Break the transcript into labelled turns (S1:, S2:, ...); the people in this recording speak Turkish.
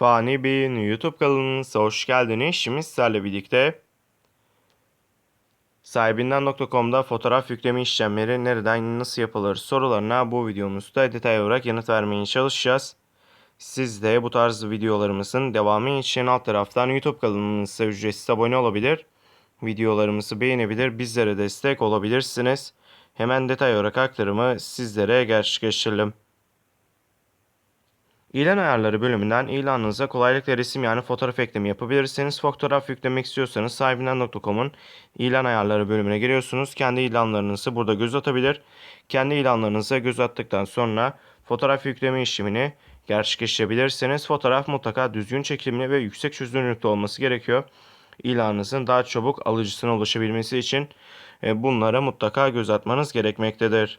S1: Fani Bey'in YouTube kanalınıza hoş geldiniz. Şimdi sizlerle birlikte sahibinden.com'da fotoğraf yükleme işlemleri nereden nasıl yapılır sorularına bu videomuzda detay olarak yanıt vermeye çalışacağız. Siz de bu tarz videolarımızın devamı için alt taraftan YouTube kanalımıza ücretsiz abone olabilir. Videolarımızı beğenebilir, bizlere destek olabilirsiniz. Hemen detay olarak aktarımı sizlere gerçekleştirelim. İlan ayarları bölümünden ilanınıza kolaylıkla resim yani fotoğraf eklemi yapabilirsiniz. Fotoğraf yüklemek istiyorsanız sahibinden.com'un ilan ayarları bölümüne giriyorsunuz. Kendi ilanlarınızı burada göz atabilir. Kendi ilanlarınıza göz attıktan sonra fotoğraf yükleme işlemini gerçekleştirebilirsiniz. Fotoğraf mutlaka düzgün çekimli ve yüksek çözünürlükte olması gerekiyor. İlanınızın daha çabuk alıcısına ulaşabilmesi için e, bunlara mutlaka göz atmanız gerekmektedir.